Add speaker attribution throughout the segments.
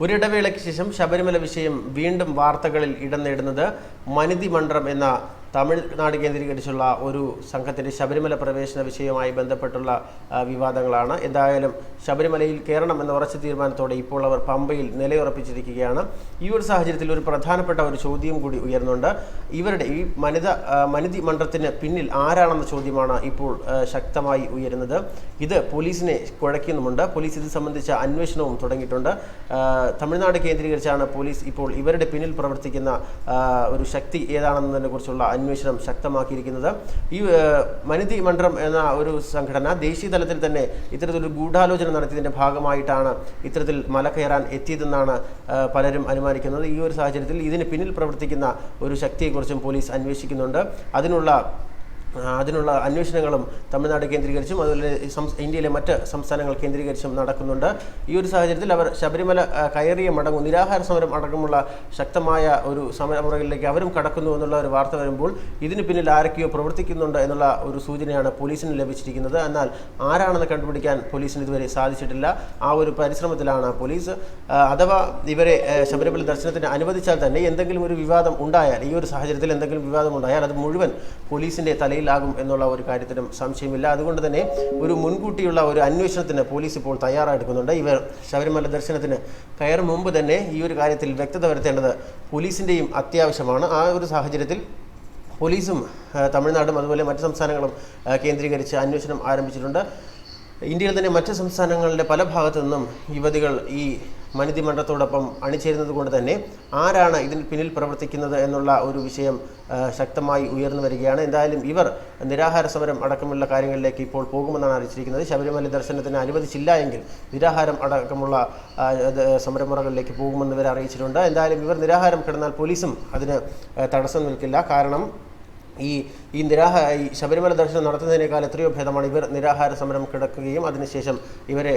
Speaker 1: ഒരിടവേളയ്ക്ക് ശേഷം ശബരിമല വിഷയം വീണ്ടും വാർത്തകളിൽ ഇടം നേടുന്നത് മനിതി മണ്ഡലം എന്ന തമിഴ്നാട് കേന്ദ്രീകരിച്ചുള്ള ഒരു സംഘത്തിന്റെ ശബരിമല പ്രവേശന വിഷയവുമായി ബന്ധപ്പെട്ടുള്ള വിവാദങ്ങളാണ്. എന്തായാലും ശബരിമലയിൽ കയറണം എന്ന ഉറച്ച തീരുമാനത്തോടെ ഇപ്പോൾ അവർ പമ്പയിൽ നിലയുറപ്പിച്ചിരിക്കുകയാണ്. ഈ ഒരു സാഹചര്യത്തിൽ ഒരു പ്രധാനപ്പെട്ട ഒരു ചോദ്യം കൂടി ഉയർന്നുണ്ട്. ഇവരുടെ ഈ മനിത മനിതി മണ്ഡലത്തിന് പിന്നിൽ ആരാണെന്ന ചോദ്യമാണ് ഇപ്പോൾ ശക്തമായി ഉയരുന്നത്. ഇത് പോലീസിനെ കുഴയ്ക്കുന്നുമുണ്ട്. പോലീസ് ഇത് സംബന്ധിച്ച അന്വേഷണവും തുടങ്ങിയിട്ടുണ്ട്. തമിഴ്നാട് കേന്ദ്രീകരിച്ചാണ് പോലീസ് ഇപ്പോൾ ഇവരുടെ പിന്നിൽ പ്രവർത്തിക്കുന്ന ഒരു ശക്തി ഏതാണെന്നതിനെ കുറിച്ചുള്ള അന്വേഷണം ശക്തമാക്കിയിരിക്കുന്നത്. ഈ മനിതി മണ്ഡലം എന്ന ഒരു സംഘടന ദേശീയ തലത്തിൽ തന്നെ ഇത്തരത്തിലൊരു ഗൂഢാലോചന നടത്തിയതിന്റെ ഭാഗമായിട്ടാണ് ഇത്തരത്തിൽ മല കയറാൻ എത്തിയതെന്നാണ് പലരും അനുമാനിക്കുന്നത്. ഈ ഒരു സാഹചര്യത്തിൽ ഇതിന് പിന്നിൽ പ്രവർത്തിക്കുന്ന ഒരു ശക്തിയെക്കുറിച്ചും പോലീസ് അന്വേഷിക്കുന്നുണ്ട്. അതിനുള്ള അതിനുള്ള അന്വേഷണങ്ങളും തമിഴ്നാട് കേന്ദ്രീകരിച്ചും അതുപോലെ ഇന്ത്യയിലെ മറ്റ് സംസ്ഥാനങ്ങൾ കേന്ദ്രീകരിച്ചും നടക്കുന്നുണ്ട്. ഈ ഒരു സാഹചര്യത്തിൽ അവർ ശബരിമല കയറിയ മടങ്ങും നിരാഹാര സമരം അടക്കമുള്ള ശക്തമായ ഒരു സമരമുറകളിലേക്ക് അവരും കടക്കുന്നു എന്നുള്ള ഒരു വാർത്ത വരുമ്പോൾ ഇതിന് പിന്നിൽ ആരൊക്കെയോ പ്രവർത്തിക്കുന്നുണ്ട് എന്നുള്ള ഒരു സൂചനയാണ് പോലീസിന് ലഭിച്ചിരിക്കുന്നത്. എന്നാൽ ആരാണെന്ന് കണ്ടുപിടിക്കാൻ പോലീസിന് ഇതുവരെ സാധിച്ചിട്ടില്ല. ആ ഒരു പരിശ്രമത്തിലാണ് പോലീസ്. അഥവാ ഇവരെ ശബരിമല ദർശനത്തിന് അനുവദിച്ചാൽ തന്നെ എന്തെങ്കിലും ഒരു വിവാദം ഉണ്ടായാൽ ഈ ഒരു സാഹചര്യത്തിൽ എന്തെങ്കിലും വിവാദം ഉണ്ടായാൽ അത് മുഴുവൻ പോലീസിന്റെ തലയിലാകും എന്നുള്ള ഒരു കാര്യത്തിലും സംശയമില്ല. അതുകൊണ്ട് തന്നെ ഒരു മുൻകൂട്ടിയുള്ള ഒരു അന്വേഷണത്തിന് പോലീസ് ഇപ്പോൾ തയ്യാറെടുക്കുന്നുണ്ട്. ഇവർ ശബരിമല ദർശനത്തിന് കയറും മുമ്പ് തന്നെ ഈ ഒരു കാര്യത്തിൽ വ്യക്തത വരുത്തേണ്ടത് പോലീസിന്റെയും അത്യാവശ്യമാണ്. ആ ഒരു സാഹചര്യത്തിൽ പോലീസും തമിഴ്നാടും അതുപോലെ മറ്റ് സംസ്ഥാനങ്ങളും കേന്ദ്രീകരിച്ച് അന്വേഷണം ആരംഭിച്ചിട്ടുണ്ട്. ഇന്ത്യയിൽ തന്നെ മറ്റ് സംസ്ഥാനങ്ങളുടെ പല ഭാഗത്തു നിന്നും യുവതികൾ ഈ മനിതി മണ്ഡലത്തോടൊപ്പം അണിചേരുന്നത് കൊണ്ട് തന്നെ ആരാണ് ഇതിന് പിന്നിൽ പ്രവർത്തിക്കുന്നത് എന്നുള്ള ഒരു വിഷയം ശക്തമായി ഉയർന്നു വരികയാണ്. എന്തായാലും ഇവർ നിരാഹാര സമരം അടക്കമുള്ള കാര്യങ്ങളിലേക്ക് ഇപ്പോൾ പോകുമെന്നാണ് അറിയിച്ചിരിക്കുന്നത്. ശബരിമല ദർശനത്തിന് അനുവദിച്ചില്ല എങ്കിൽ നിരാഹാരം അടക്കമുള്ള സമരമുറകളിലേക്ക് പോകുമെന്ന് ഇവർ അറിയിച്ചിട്ടുണ്ട്. എന്തായാലും ഇവർ നിരാഹാരം കിടന്നാൽ പോലീസും അതിന് തടസ്സം നിൽക്കില്ല. കാരണം ഈ ഈ നിരാഹ ഈ ശബരിമല ദർശനം നടത്തുന്നതിനേക്കാൾ എത്രയോ ഭേദമാണ് ഇവർ നിരാഹാര സമരം കിടക്കുകയും അതിനുശേഷം ഇവരെ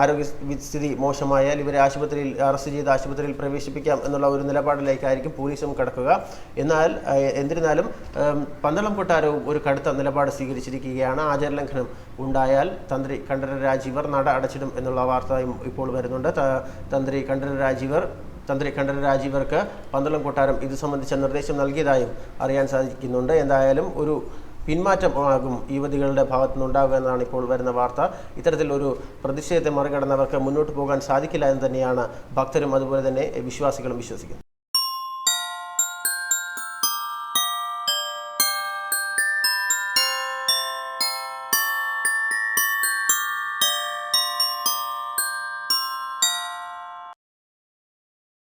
Speaker 1: ആരോഗ്യസ്ഥിതി ആരോഗ്യ സ്ഥിതി മോശമായാൽ ഇവരെ ആശുപത്രിയിൽ അറസ്റ്റ് ചെയ്ത് ആശുപത്രിയിൽ പ്രവേശിപ്പിക്കാം എന്നുള്ള ഒരു നിലപാടിലേക്കായിരിക്കും പോലീസും കിടക്കുക. എന്നാൽ എന്നിരുന്നാലും പന്തളം കൊട്ടാരവും ഒരു കടുത്ത നിലപാട് സ്വീകരിച്ചിരിക്കുകയാണ്. ആചാരലംഘനം ഉണ്ടായാൽ തന്ത്രി കണ്ഠര രാജീവർ നട അടച്ചിടും എന്നുള്ള വാർത്തയും ഇപ്പോൾ വരുന്നുണ്ട്. തന്ത്രി കണ്ഠര രാജീവർ തന്ത്രി കണ്ഠര രാജീവർക്ക് പന്തളം കൊട്ടാരം ഇത് സംബന്ധിച്ച നിർദ്ദേശം നൽകിയതായും അറിയാൻ സാധിക്കുന്നുണ്ട്. എന്തായാലും ഒരു പിന്മാറ്റം ആകും യുവതികളുടെ ഭാഗത്തു നിന്നുണ്ടാവുക എന്നാണ് ഇപ്പോൾ വരുന്ന വാർത്ത. ഇത്തരത്തിൽ ഒരു പ്രതിഷേധത്തെ മറികടന്നവർക്ക് മുന്നോട്ട് പോകാൻ സാധിക്കില്ല എന്ന് തന്നെയാണ് ഭക്തരും അതുപോലെ തന്നെ വിശ്വാസികളും വിശ്വസിക്കുന്നത്.